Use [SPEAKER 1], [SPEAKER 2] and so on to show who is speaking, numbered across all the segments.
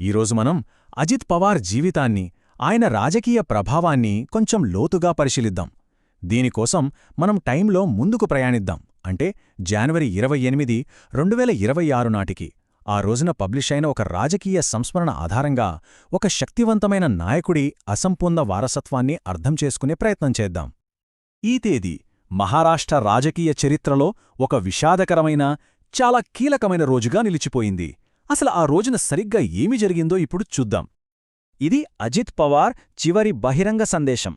[SPEAKER 1] ఈరోజు మనం అజిత్ పవార్ జీవితాన్ని ఆయన రాజకీయ ప్రభావాన్ని కొంచెం లోతుగా పరిశీలిద్దాం. దీనికోసం మనం టైంలో ముందుకు ప్రయాణిద్దాం. అంటే జనవరి ఇరవై ఎనిమిది రెండు వేల ఇరవై ఆరు నాటికి. ఆ రోజున పబ్లిష్ అయిన ఒక రాజకీయ సంస్మరణ ఆధారంగా ఒక శక్తివంతమైన నాయకుడి అసంపూర్ణ వారసత్వాన్ని అర్థం చేసుకునే ప్రయత్నం చేద్దాం. ఈ తేదీ మహారాష్ట్ర రాజకీయ చరిత్రలో ఒక విషాదకరమైన చాలా కీలకమైన రోజుగా నిలిచిపోయింది. అసలు ఆ రోజున సరిగ్గా ఏమి జరిగిందో ఇప్పుడు చూద్దాం. ఇది అజిత్ పవార్ చివరి బహిరంగ సందేశం.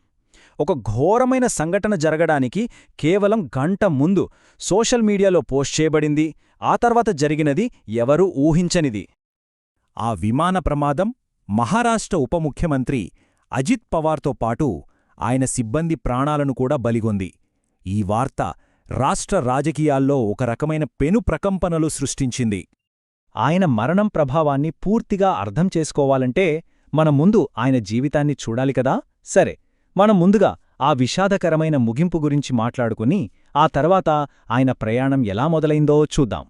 [SPEAKER 1] ఒక ఘోరమైన సంఘటన జరగడానికి కేవలం గంట ముందు సోషల్ మీడియాలో పోస్ట్ చేయబడింది ఆ తర్వాత జరిగినది ఎవరూ ఊహించనిది. ఆ విమాన ప్రమాదం మహారాష్ట్ర ఉప ముఖ్యమంత్రి అజిత్ పవార్తో పాటు ఆయన సిబ్బంది ప్రాణాలను కూడా బలిగొంది. ఈ వార్త రాష్ట్ర రాజకీయాల్లో ఒక రకమైన పెను ప్రకంపనలు సృష్టించింది. ఆయన మరణం ప్రభావాన్ని పూర్తిగా అర్థం చేసుకోవాలంటే మన ముందు ఆయన జీవితాన్ని చూడాలి కదా? సరే మనం ముందుగా ఆ విషాదకరమైన ముగింపు గురించి మాట్లాడుకుని ఆ తర్వాత ఆయన ప్రయాణం ఎలా మొదలైందో చూద్దాం.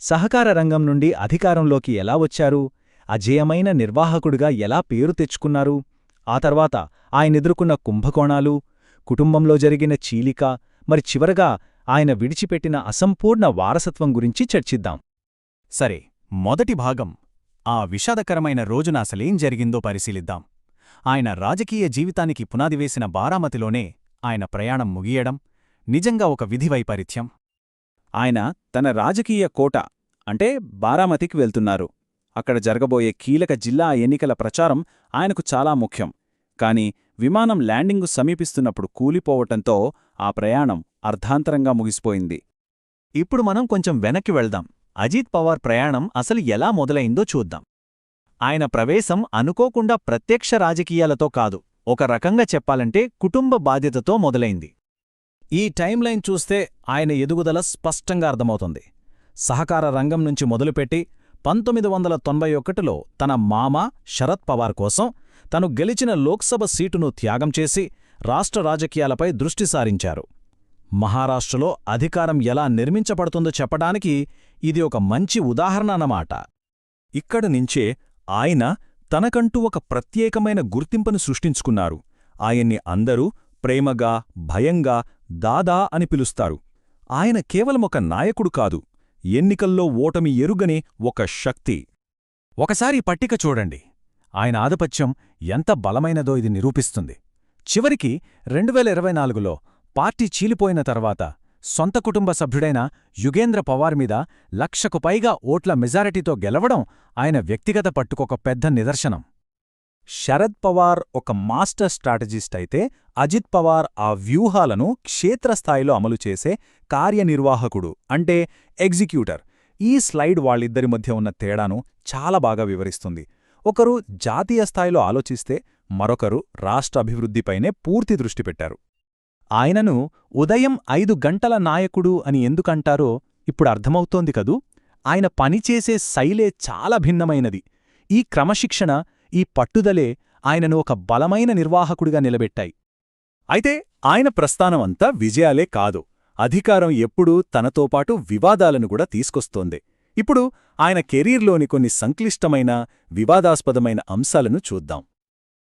[SPEAKER 1] సహకార రంగం నుండి అధికారంలోకి ఎలా వచ్చారు? అజేయమైన నిర్వాహకుడిగా ఎలా పేరు తెచ్చుకున్నారు? ఆ తర్వాత ఆయనెదుర్కొన్న కుంభకోణాలు కుటుంబంలో జరిగిన చీలిక మరి చివరగా ఆయన విడిచిపెట్టిన అసంపూర్ణ వారసత్వం గురించి చర్చిద్దాం. సరే మొదటి భాగం ఆ విషాదకరమైన రోజున అసలేం జరిగిందో పరిశీలిద్దాం. ఆయన రాజకీయ జీవితానికి పునాది వేసిన బారామతిలోనే ఆయన ప్రయాణం ముగియడం నిజంగా ఒక విధి వైపరీత్యం. ఆయన తన రాజకీయ కోట అంటే బారామతికి వెళ్తున్నారు. అక్కడ జరగబోయే కీలక జిల్లా ఎన్నికల ప్రచారం ఆయనకు చాలా ముఖ్యం. కాని విమానం ల్యాండింగు సమీపిస్తున్నప్పుడు కూలిపోవటంతో ఆ ప్రయాణం అర్ధాంతరంగా ముగిసిపోయింది. ఇప్పుడు మనం కొంచెం వెనక్కి వెళ్దాం. అజిత్ పవార్ ప్రయాణం అసలు ఎలా మొదలైందో చూద్దాం. ఆయన ప్రవేశం అనుకోకుండా ప్రత్యక్ష రాజకీయాలతో కాదు ఒక రకంగా చెప్పాలంటే కుటుంబ బాధ్యతతో మొదలైంది. ఈ టైంలైన్ చూస్తే ఆయన ఎదుగుదల స్పష్టంగా అర్థమవుతుంది. సహకార రంగం నుంచి మొదలుపెట్టి పంతొమ్మిది వందల తొంభై ఒకటిలో తన మామ శరద్ పవార్ కోసం తను గెలిచిన లోక్సభ సీటును త్యాగం చేసి రాష్ట్ర రాజకీయాలపై దృష్టి సారించారు. మహారాష్ట్రలో అధికారం ఎలా నిర్మించబడుతుందో చెప్పడానికి ఇది ఒక మంచి ఉదాహరణ అన్నమాట. ఇక్కడ నుంచే ఆయన తనకంటూ ఒక ప్రత్యేకమైన గుర్తింపును సృష్టించుకున్నారు. ఆయన్ని అందరూ ప్రేమగా భయంగా దాదా అని పిలుస్తారు. ఆయన కేవలం ఒక నాయకుడు కాదు. ఎన్నికల్లో ఓటమి ఎరుగని ఒక శక్తి. ఒకసారి పట్టిక చూడండి. ఆయన ఆధిపత్యం ఎంత బలమైనదో ఇది నిరూపిస్తుంది. చివరికి రెండువేల ఇరవై నాలుగులో పార్టీ చీలిపోయిన తర్వాత సొంత కుటుంబ సభ్యుడైన యుగేంద్ర పవార్ మీద లక్షకు పైగా ఓట్ల మెజారిటీతో గెలవడం ఆయన వ్యక్తిగత పట్టుకొక పెద్ద నిదర్శనం. శరద్ పవార్ ఒక మాస్టర్ స్ట్రాటజిస్ట్ అయితే అజిత్ పవార్ ఆ వ్యూహాలను క్షేత్రస్థాయిలో అమలు చేసే కార్యనిర్వాహకుడు అంటే ఎగ్జిక్యూటర్. ఈ స్లైడ్ వాళ్ళిద్దరి మధ్య ఉన్న తేడాను చాలా బాగా వివరిస్తుంది. ఒకరు జాతీయ స్థాయిలో ఆలోచిస్తే మరొకరు రాష్ట్ర అభివృద్ధిపైనే పూర్తి దృష్టి పెట్టారు. ఆయనను ఉదయం ఐదు గంటల నాయకుడు అని ఎందుకంటారో ఇప్పుడు అర్థమవుతోంది కదూ? ఆయన పనిచేసే శైలే చాలా భిన్నమైనది. ఈ క్రమశిక్షణ ఈ పట్టుదలే ఆయనను ఒక బలమైన నిర్వాహకుడిగా నిలబెట్టాయి. అయితే ఆయన ప్రస్థానమంతా విజయాలే కాదు. అధికారం ఎప్పుడూ తనతోపాటు వివాదాలను కూడా తీసుకొస్తోంది. ఇప్పుడు ఆయన కెరీర్లోని కొన్ని సంక్లిష్టమైన వివాదాస్పదమైన అంశాలను చూద్దాం.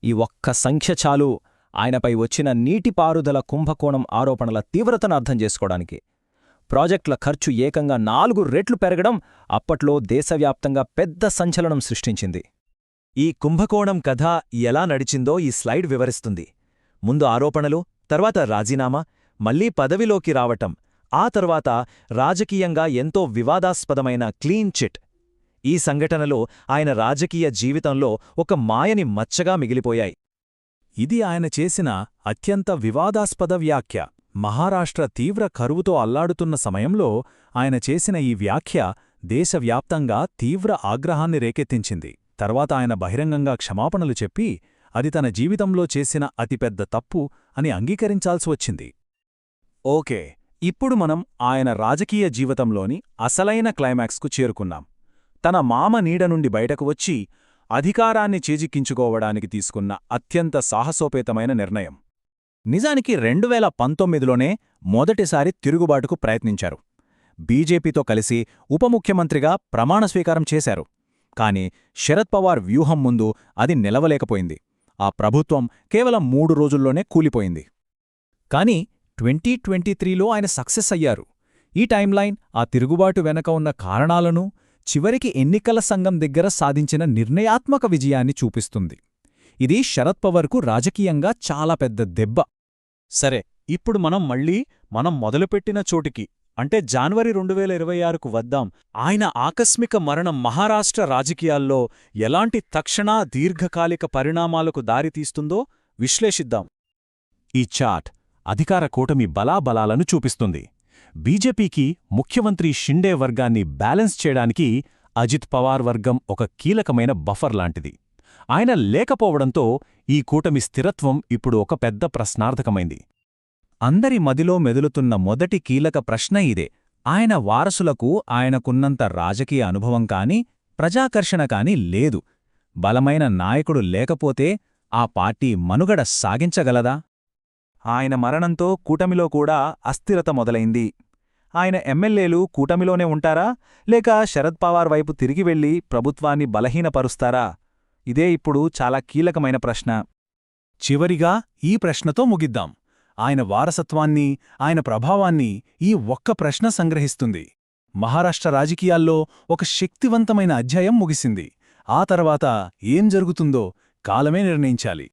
[SPEAKER 1] ఈ ఒక్క సంఖ్య చాలు. ఆయనపై వచ్చిన నీటిపారుదల కుంభకోణం ఆరోపణల తీవ్రతను అర్థం చేసుకోవడానికి. ప్రాజెక్టుల ఖర్చు ఏకంగా నాలుగు రెట్లు పెరగడం అప్పట్లో దేశవ్యాప్తంగా పెద్ద సంచలనం సృష్టించింది. ఈ కుంభకోణం కథ ఎలా నడిచిందో ఈ స్లైడ్ వివరిస్తుంది. ముందు ఆరోపణలు తర్వాత రాజీనామా మళ్ళీ పదవిలోకి రావటం ఆ తర్వాత రాజకీయంగా ఎంతో వివాదాస్పదమైన క్లీన్ చిట్. ఈ సంఘటనలో ఆయన రాజకీయ జీవితంలో ఒక మాయని మచ్చగా మిగిలిపోయాయి. ఇది ఆయన చేసిన అత్యంత వివాదాస్పద వ్యాఖ్య. మహారాష్ట్ర తీవ్ర కరువుతో అల్లాడుతున్న సమయంలో ఆయన చేసిన ఈ వ్యాఖ్య దేశవ్యాప్తంగా తీవ్ర ఆగ్రహాన్ని రేకెత్తించింది. తర్వాత ఆయన బహిరంగంగా క్షమాపణలు చెప్పి అది తన జీవితంలో చేసిన అతిపెద్ద తప్పు అని అంగీకరించాల్సి వచ్చింది. ఓకే ఇప్పుడు మనం ఆయన రాజకీయ జీవితంలోని అసలైన క్లైమాక్స్కు చేరుకున్నాం. తన మామ నీడ నుండి బయటకు వచ్చి అధికారాన్ని చేజిక్కించుకోవడానికి తీసుకున్న అత్యంత సాహసోపేతమైన నిర్ణయం. నిజానికి రెండువేల పంతొమ్మిదిలోనే మొదటిసారి తిరుగుబాటుకు ప్రయత్నించారు. బీజేపీతో కలిసి ఉపముఖ్యమంత్రిగా ప్రమాణస్వీకారం చేశారు.
[SPEAKER 2] కాని శరద్ పవార్ వ్యూహం ముందు అది నిలవలేకపోయింది. ఆ ప్రభుత్వం కేవలం మూడు రోజుల్లోనే కూలిపోయింది. కాని ట్వంటీ ట్వంటీ త్రీలో ఆయన సక్సెస్ అయ్యారు. ఈ టైంలైన్ ఆ తిరుగుబాటు వెనక ఉన్న కారణాలను చివరికి ఎన్నికల సంఘం దగ్గర సాధించిన నిర్ణయాత్మక విజయాన్ని చూపిస్తుంది. ఇది శరద్ పవర్కు రాజకీయంగా చాలా పెద్ద దెబ్బ.
[SPEAKER 3] సరే ఇప్పుడు మనం మళ్ళీ మనం మొదలుపెట్టిన చోటికి అంటే జాన్వరి రెండు వేల ఇరవై ఆరుకు వద్దాం. ఆయన ఆకస్మిక మరణం మహారాష్ట్ర రాజకీయాల్లో ఎలాంటి తక్షణ దీర్ఘకాలిక పరిణామాలకు దారితీస్తుందో విశ్లేషిద్దాం.
[SPEAKER 1] ఈ చాట్ అధికార కూటమి బలాబలాలను చూపిస్తుంది. బీజేపీకి ముఖ్యమంత్రి షిండే వర్గాన్ని బ్యాలెన్స్ చేయడానికి అజిత్ పవార్ వర్గం ఒక కీలకమైన బఫర్ లాంటిది. ఆయన లేకపోవడంతో ఈ కూటమి స్థిరత్వం ఇప్పుడు ఒక పెద్ద ప్రశ్నార్థకమైంది. అందరి మదిలో మెదులుతున్న మొదటి కీలక ప్రశ్న ఇదే. ఆయన వారసులకు ఆయనకున్నంత రాజకీయ అనుభవం కాని ప్రజాకర్షణ కాని లేదు. బలమైన నాయకుడు లేకపోతే ఆ పార్టీ మనుగడ సాగించగలదా?
[SPEAKER 2] ఆయన మరణంతో కూటమిలో కూడా అస్థిరత మొదలైంది. ఆయన ఎమ్మెల్యేలు కూటమిలోనే ఉంటారా? లేక శరద్ పవార్ వైపు తిరిగి వెళ్ళి ప్రభుత్వాన్ని బలహీనపరుస్తారా? ఇదే ఇప్పుడు చాలా కీలకమైన ప్రశ్న.
[SPEAKER 1] చివరిగా ఈ ప్రశ్నతో ముగిద్దాం. ఆయన వారసత్వాన్ని ఆయన ప్రభావాన్ని ఈ ఒక్క ప్రశ్న సంగ్రహిస్తుంది. మహారాష్ట్ర రాజకీయాల్లో ఒక శక్తివంతమైన అధ్యాయం ముగిసింది. ఆ తర్వాత ఏం జరుగుతుందో కాలమే నిర్ణయించాలి.